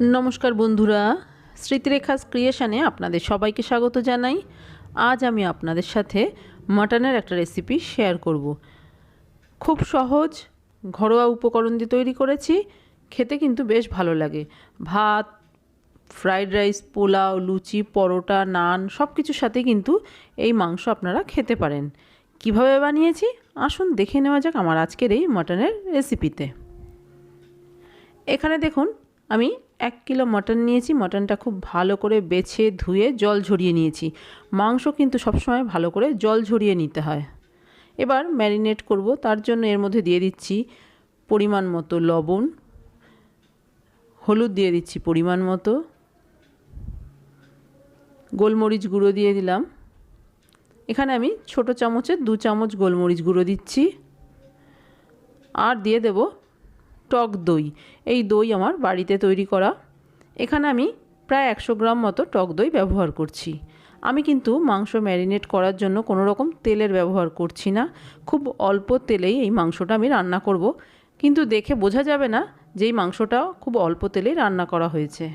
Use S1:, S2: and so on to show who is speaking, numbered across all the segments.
S1: নমস্কার বন্ধুরা স্মৃতিরেখা ক্রিয়েশনে আপনাদের সবাইকে স্বাগত জানাই। আজ আমি আপনাদের সাথে মাটনের একটা রেসিপি শেয়ার করব। খুব সহজ, ঘরোয়া উপকরণ দিয়ে তৈরি করেছি, খেতে কিন্তু বেশ ভালো লাগে। ভাত ফ্রাইড রাইস পোলাও, লুচি, পরোটা, নান সব কিছুর সাথে কিন্তু এই মাংস আপনারা খেতে পারেন। কীভাবে বানিয়েছি? আসুন দেখে নেওয়া যাক আমার আজকের এই মাটনের রেসিপিতে এখানে দেখুন, আমি এক কিলো মটন নিয়েছি, মটনটা খুব ভালো করে বেছে ধুয়ে জল ঝরিয়ে নিয়েছি। মাংস কিন্তু সবসময় ভালো করে জল ঝরিয়ে নিতে হয়। এবার ম্যারিনেট করব, তার জন্য এর মধ্যে দিয়ে দিচ্ছি পরিমাণ মতো লবণ, হলুদ দিয়ে দিচ্ছি পরিমাণ মতো, গোলমরিচ গুঁড়ো দিয়ে দিলাম। এখানে আমি ছোট চামচের দু চামচ গোলমরিচ গুঁড়ো দিচ্ছি। আর দিয়ে দেব টক দই। এই দই আমার বাড়িতে তৈরি করা। এখানে আমি প্রায় একশো গ্রাম মতো টক দই ব্যবহার করছি। আমি কিন্তু মাংস ম্যারিনেট করার জন্য কোনো রকম তেলের ব্যবহার করছি না। খুব অল্প তেলেই এই মাংসটা আমি রান্না করব। কিন্তু দেখে বোঝা যাবে না যে এই মাংসটা খুব অল্প তেলেই রান্না করা হয়েছে।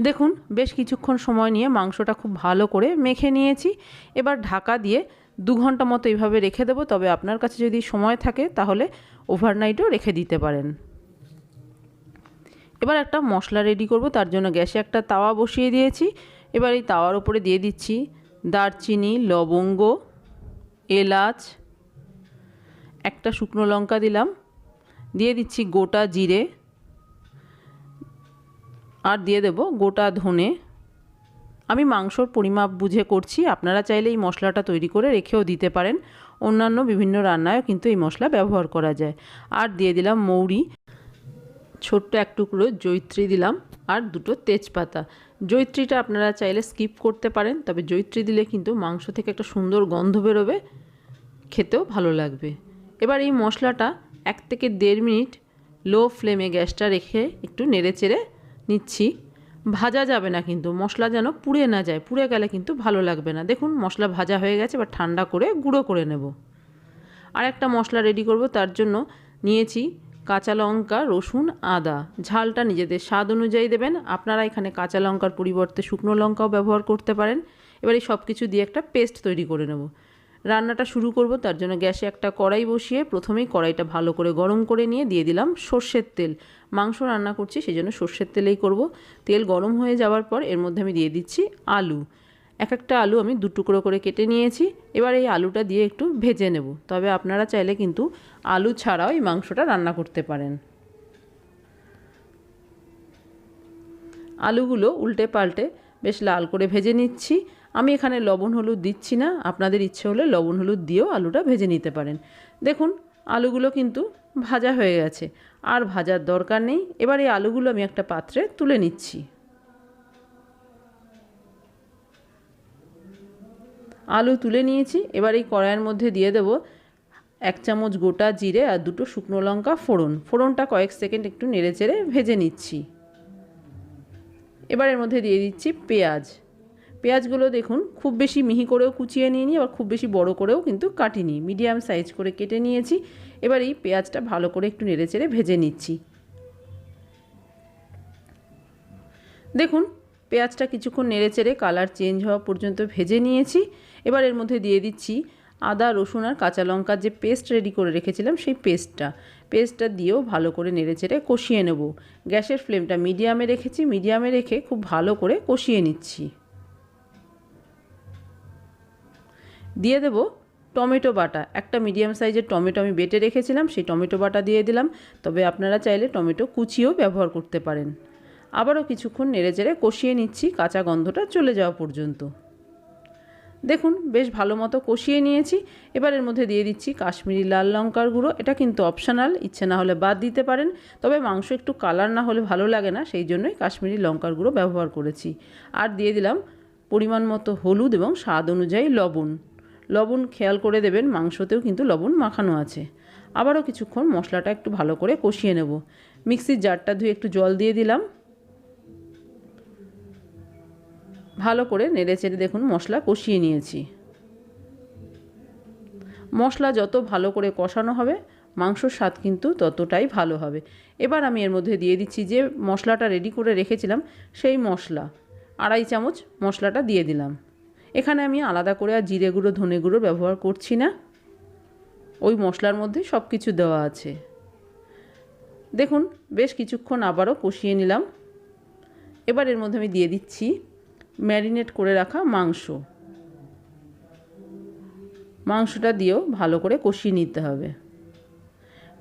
S1: দেখুন, বেশ কিছুক্ষণ সময় নিয়ে মাংসটা খুব ভালো করে মেখে নিয়েছি। এবার ঢাকা দিয়ে দু ঘণ্টা মতো এইভাবে রেখে দেবো। তবে আপনার কাছে যদি সময় থাকে, তাহলে ওভারনাইটও রেখে দিতে পারেন। এবার একটা মশলা রেডি করব, তার জন্য গ্যাসে একটা তাওয়া বসিয়ে দিয়েছি। এবার এই তাওয়ার উপরে দিয়ে দিচ্ছি দারচিনি, লবঙ্গ, এলাচ, একটা শুকনো লঙ্কা দিলাম। দিয়ে দিচ্ছি গোটা জিরে। আর দিয়ে দেব গোটা ধনে। আমি মাংসর পরিমাপ বুঝে করছি। আপনারা চাইলে এই মশলাটা তৈরি করে রেখেও দিতে পারেন। অন্যান্য বিভিন্ন রান্নায়ও কিন্তু এই মশলা ব্যবহার করা যায়। আর দিয়ে দিলাম মৌরি। ছোট্ট এক টুকরো জৈত্রী দিলাম। আর দুটো তেজপাতা। জৈত্রীটা আপনারা চাইলে স্কিপ করতে পারেন, তবে জৈত্রী দিলে কিন্তু মাংস থেকে একটা সুন্দর গন্ধ বেরোবে। খেতেও ভালো লাগবে। এবার এই মশলাটা এক থেকে দেড় মিনিট লো ফ্লেমে গ্যাসটা রেখে একটু নেড়ে চেড়ে নিচ্ছি। ভাজা যাবে না কিন্তু, মশলা যেন পুড়ে না যায়, পুড়ে গেলে কিন্তু ভালো লাগবে না। দেখুন, মশলা ভাজা হয়ে গেছে, এবার ঠান্ডা করে গুঁড়ো করে নেব। আর একটা মশলা রেডি করব, তার জন্য নিয়েছি কাঁচা লঙ্কা, রসুন, আদা। ঝালটা নিজেদের স্বাদ অনুযায়ী দেবেন। আপনারা এখানে কাঁচা লঙ্কার পরিবর্তে শুকনো লঙ্কাও ব্যবহার করতে পারেন। এবার এই সব কিছু দিয়ে একটা পেস্ট তৈরি করে নেব। রান্নাটা শুরু করব, তার জন্য গ্যাসে একটা কড়াই বসিয়ে প্রথমেই কড়াইটা ভালো করে গরম করে নিয়ে দিয়ে দিলাম সর্ষের তেল। মাংস রান্না করছি সেই জন্য সর্ষের তেলেই করব। তেল গরম হয়ে যাওয়ার পর এর মধ্যে আমি দিয়ে দিচ্ছি আলু। এক একটা আলু আমি দু টুকরো করে কেটে নিয়েছি, এবার এই আলুটা দিয়ে একটু ভেজে নেব। তবে আপনারা চাইলে কিন্তু আলু ছাড়াও এই মাংসটা রান্না করতে পারেন। আলুগুলো উল্টে পাল্টে বেশ লাল করে ভেজে নিচ্ছি। আমি এখানে লবণ হলুদ দিচ্ছি না। আপনাদের ইচ্ছে হলে লবণ হলুদ দিয়েও আলুটা ভেজে নিতে পারেন। দেখুন, আলুগুলো কিন্তু ভাজা হয়ে গেছে। আর ভাজার দরকার নেই। এবার এই আলুগুলো আমি একটা পাত্রে তুলে নিচ্ছি। আলু তুলে নিয়েছি। এবার এই কড়াইয়ের মধ্যে দিয়ে দেবো এক চামচ গোটা জিরে আর দুটো শুকনো লঙ্কা ফোড়ন। ফোড়নটা কয়েক সেকেন্ড একটু নেড়ে চেড়ে ভেজে নিচ্ছি। এবার এর মধ্যে দিয়ে দিচ্ছি পেঁয়াজ। পেঁয়াজগুলো দেখুন, খুব বেশি মিহি করেও কুচিয়ে নিয়ে নিই আবার খুব বেশি বড় করেও কিন্তু কাটিনি। মিডিয়াম সাইজ করে কেটে নিয়েছি। এবার এই পেঁয়াজটা ভালো করে একটু নেড়ে চেড়ে ভেজে নিচ্ছি। দেখুন, পেঁয়াজটা কিছুক্ষণ নেড়ে চেড়ে কালার চেঞ্জ হওয়া পর্যন্ত ভেজে নিয়েছি। এবার এর মধ্যে দিয়ে দিচ্ছি আদা, রসুন আর কাঁচা লঙ্কার যে পেস্ট রেডি করে রেখেছিলাম সেই পেস্টটা। পেস্টটা দিয়েও ভালো করে নেড়ে চেড়ে কষিয়ে নেব। গ্যাসের ফ্লেমটা মিডিয়ামে রেখেছি, মিডিয়ামে রেখে খুব ভালো করে কষিয়ে নিচ্ছি। দিয়ে দেব টমেটো বাটা। একটা মিডিয়াম সাইজের টমেটো আমি বেটে রেখেছিলাম, সেই টমেটো বাটা দিয়ে দিলাম। তবে আপনারা চাইলে টমেটো কুচিও ব্যবহার করতে পারেন। আবারও কিছুক্ষণ নেড়ে চেড়ে কষিয়ে নিচ্ছি, কাঁচা গন্ধটা চলে যাওয়া পর্যন্ত। দেখুন, বেশ ভালো মতো কষিয়ে নিয়েছি। এবার এর মধ্যে দিয়ে দিচ্ছি কাশ্মীরি লাল লঙ্কার গুঁড়ো। এটা কিন্তু অপশনাল ইচ্ছে না হলে বাদ দিতে পারেন। তবে মাংস একটু কালার না হলে ভালো লাগে না, সেই জন্যই কাশ্মীরি লঙ্কার গুঁড়ো ব্যবহার করেছি। আর দিয়ে দিলাম পরিমাণ মতো হলুদ এবং স্বাদ অনুযায়ী লবণ। লবণ খেয়াল করে দেবেন, মাংসতেও কিন্তু লবণ মাখানো আছে। আবারও কিছুক্ষণ মশলাটা একটু ভালো করে কষিয়ে নেব। মিক্সির জারটা ধুয়ে একটু জল দিয়ে দিলাম। ভালো করে নেড়ে চেড়ে দেখুন মশলা কষিয়ে নিয়েছি। মশলা যত ভালো করে কষানো হবে, মাংসর স্বাদ কিন্তু ততটাই ভালো হবে। এবার আমি এর মধ্যে দিয়ে দিচ্ছি যে মশলাটা রেডি করে রেখেছিলাম, সেই মশলা। আড়াই চামচ মশলাটা দিয়ে দিলাম। এখানে আমি আলাদা করে আর জিরে গুঁড়ো, ধনে গুঁড়ো ব্যবহার করছি না। ওই মশলার মধ্যে সব কিছু দেওয়া আছে। দেখুন, বেশ কিছুক্ষণ আবারও কষিয়ে নিলাম। এবার এর মধ্যে আমি দিয়ে দিচ্ছি ম্যারিনেট করে রাখা মাংস। মাংসটা দিয়েও ভালো করে কষিয়ে নিতে হবে।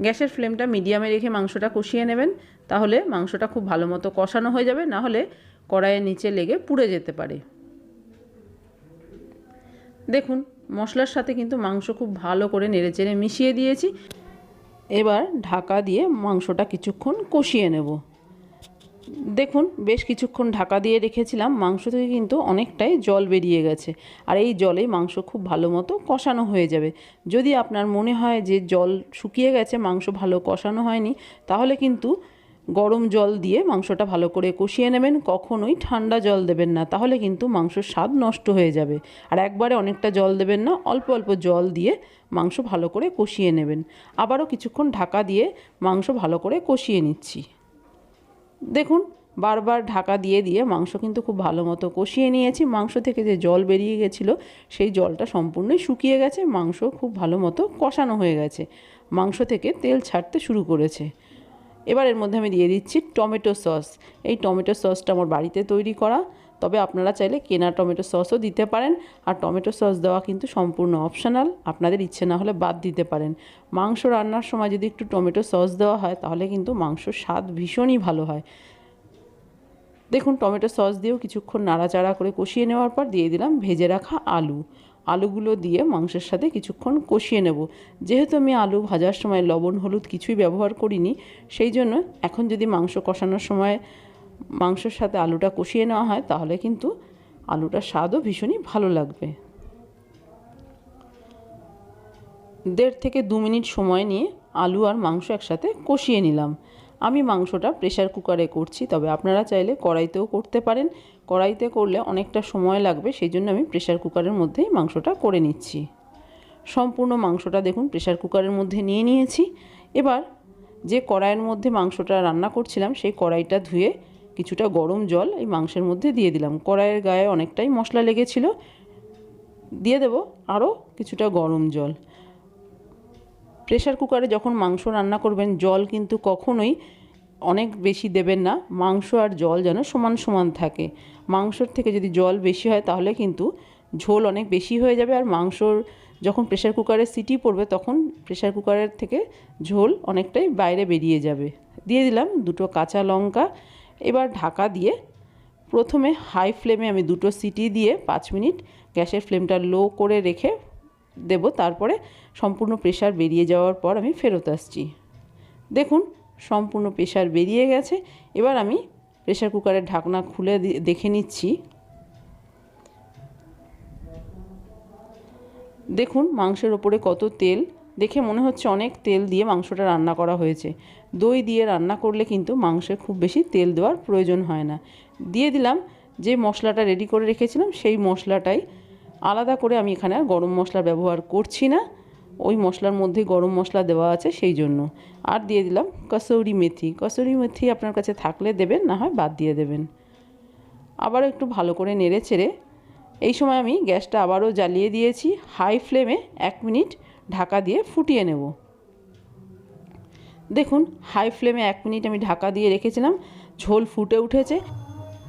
S1: গ্যাসের ফ্লেমটা মিডিয়ামে রেখে মাংসটা কষিয়ে নেবেন, তাহলে মাংসটা খুব ভালো মতো কষানো হয়ে যাবে, না হলে কড়াইয়ের নিচে লেগে পুড়ে যেতে পারে। দেখুন, মশলার সাথে কিন্তু মাংস খুব ভালো করে নেড়েচেড়ে মিশিয়ে দিয়েছি। এবার ঢাকা দিয়ে মাংসটা কিছুক্ষণ কষিয়ে নেব। দেখুন, বেশ কিছুক্ষণ ঢাকা দিয়ে রেখেছিলাম, মাংস থেকে কিন্তু অনেকটাই জল বেরিয়ে গেছে। আর এই জলেই মাংস খুব ভালো মতো কষানো হয়ে যাবে। যদি আপনার মনে হয় যে জল শুকিয়ে গেছে, মাংস ভালো কষানো হয়নি, তাহলে কিন্তু গরম জল দিয়ে মাংসটা ভালো করে কষিয়ে নেবেন। কখনোই ঠান্ডা জল দেবেন না, তাহলে কিন্তু মাংসর স্বাদ নষ্ট হয়ে যাবে। আর একবারে অনেকটা জল দেবেন না, অল্প অল্প জল দিয়ে মাংস ভালো করে কষিয়ে নেবেন। আবারও কিছুক্ষণ ঢাকা দিয়ে মাংস ভালো করে কষিয়ে নিচ্ছি। দেখুন, বারবার ঢাকা দিয়ে দিয়ে মাংস কিন্তু খুব ভালো মতো কষিয়ে নিয়েছি। মাংস থেকে যে জল বেরিয়ে গেছিল, সেই জলটা সম্পূর্ণই শুকিয়ে গেছে, মাংস খুব ভালো মতো কষানো হয়ে গেছে। মাংস থেকে তেল ছাড়তে শুরু করেছে। এবার এর মধ্যে আমি দিয়ে দিচ্ছি টমেটো সস। এই টমেটো সসটা আমার বাড়িতে তৈরি করা। তবে আপনারা চাইলে কেনা টমেটো সসও দিতে পারেন। আর টমেটো সস দেওয়া কিন্তু সম্পূর্ণ অপশনাল আপনাদের ইচ্ছে না হলে বাদ দিতে পারেন। মাংস রান্নার সময় যদি একটু টমেটো সস দেওয়া হয়, তাহলে কিন্তু মাংসর স্বাদ ভীষণই ভালো হয়। দেখুন, টমেটো সস দিয়েও কিছুক্ষণ নাড়াচাড়া করে কষিয়ে নেওয়ার পর দিয়ে দিলাম ভেজে রাখা আলু। আলুগুলো দিয়ে মাংসের সাথে কিছুক্ষণ কষিয়ে নেব। যেহেতু আমি আলু ভাজার সময় লবণ, হলুদ কিছুই ব্যবহার করিনি, সেই জন্য এখন যদি মাংস কষানোর সময় মাংসের সাথে আলুটা কষিয়ে নেওয়া হয়, তাহলে কিন্তু আলুটার স্বাদও ভীষণই ভালো লাগবে। দেড় থেকে দু মিনিট সময় নিয়ে আলু আর মাংস একসাথে কষিয়ে নিলাম। আমি মাংসটা প্রেশার কুকারে করছি, তবে আপনারা চাইলে কড়াইতেও করতে পারেন। কড়াইতে করলে অনেকটা সময় লাগবে, সেই জন্য আমি প্রেশার কুকারের মধ্যেই মাংসটা করে নিচ্ছি। সম্পূর্ণ মাংসটা দেখুন প্রেশার কুকারের মধ্যে নিয়ে নিয়েছি। এবার যে কড়াইয়ের মধ্যে মাংসটা রান্না করছিলাম, সেই কড়াইটা ধুয়ে কিছুটা গরম জল এই মাংসের মধ্যে দিয়ে দিলাম। কড়াইয়ের গায়ে অনেকটাই মশলা লেগেছিল। দিয়ে দেব আরও কিছুটা গরম জল। প্রেশার কুকারে যখন মাংস রান্না করবেন, জল কিন্তু কখনোই অনেক বেশি দেবেন না। মাংস আর জল যেন সমান সমান থাকে। মাংসর থেকে যদি জল বেশি হয়, তাহলে কিন্তু ঝোল অনেক বেশি হয়ে যাবে। আর মাংসর যখন প্রেশার কুকারে সিটি পড়বে, তখন প্রেশার কুকারের থেকে ঝোল অনেকটাই বাইরে বেরিয়ে যাবে। দিয়ে দিলাম দুটো কাঁচা লঙ্কা এবার ঢাকা দিয়ে প্রথমে হাই ফ্লেমে আমি দুটো সিটি দিয়ে পাঁচ মিনিট গ্যাসের ফ্লেমটা লো করে রেখে দেব। তারপরে সম্পূর্ণ প্রেশার বেরিয়ে যাওয়ার পর আমি ফেরত আসছি। দেখুন, সম্পূর্ণ প্রেশার বেরিয়ে গেছে। এবার আমি প্রেশার কুকারের ঢাকনা খুলে দেখে নিচ্ছি। দেখুন, মাংসের ওপরে কত তেল। দেখে মনে হচ্ছে অনেক তেল দিয়ে মাংসটা রান্না করা হয়েছে। দই দিয়ে রান্না করলে কিন্তু মাংসে খুব বেশি তেল দেওয়ার প্রয়োজন হয় না। দিয়ে দিলাম যে মশলাটা রেডি করে রেখেছিলাম, সেই মশলাটাই। আলাদা করে আমি এখানে আর গরম মশলা ব্যবহার করছি না। ওই মশলার মধ্যে গরম মশলা দেওয়া আছে সেই জন্য। আর দিয়ে দিলাম কসৌরি মেথি। কসৌরি মেথি আপনার কাছে থাকলে দেবেন, না হয় বাদ দিয়ে দেবেন। আবারও একটু ভালো করে নেড়ে চেড়ে। এই সময় আমি গ্যাসটা আবারও জ্বালিয়ে দিয়েছি। হাই ফ্লেমে এক মিনিট ঢাকা দিয়ে ফুটিয়ে নেব। দেখুন হাই ফ্লেমে এক মিনিট আমি ঢাকা দিয়ে রেখেছিলাম, ঝোল ফুটে উঠেছে।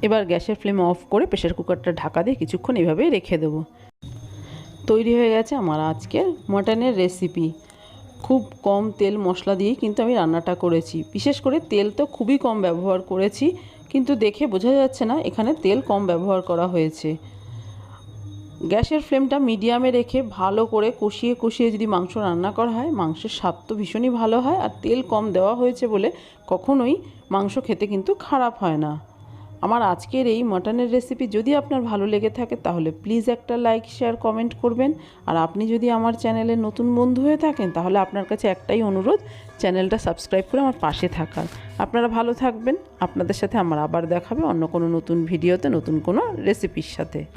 S1: এবার গ্যাসের ফ্লেম অফ করে প্রেশার কুকারটা ঢাকা দিয়ে কিছুক্ষণ এভাবে রেখে দেবো। তৈরি হয়ে গেছে আমার আজকের মাটনের রেসিপি খুব কম তেল মশলা দিয়েই কিন্তু আমি রান্নাটা করেছি। বিশেষ করে তেল তো খুবই কম ব্যবহার করেছি, কিন্তু দেখে বোঝা যাচ্ছে না, এখানে তেল কম ব্যবহার করা হয়েছে। গ্যাসের ফ্লেমটা মিডিয়ামে রেখে ভালো করে কষিয়ে কষিয়ে যদি মাংস রান্না করা হয়, মাংসের স্বাদ তো ভীষণই ভালো হয় আর তেল কম দেওয়া হয়েছে বলে কখনোই মাংস খেতে কিন্তু খারাপ হয় না। আমার আজকের এই মাটনের রেসিপি যদি আপনার ভালো লেগে থাকে তাহলে প্লিজ একটা লাইক শেয়ার কমেন্ট করবেন। আর আপনি যদি আমার চ্যানেলে নতুন বন্ধু হয়ে থাকেন তাহলে আপনার কাছে একটাই অনুরোধ চ্যানেলটা সাবস্ক্রাইব করে আমার পাশে থাকার। আপনারা ভালো থাকবেন। আপনাদের সাথে আমার আবার দেখাবে অন্য কোনো নতুন ভিডিওতে নতুন কোনো রেসিপির সাথে।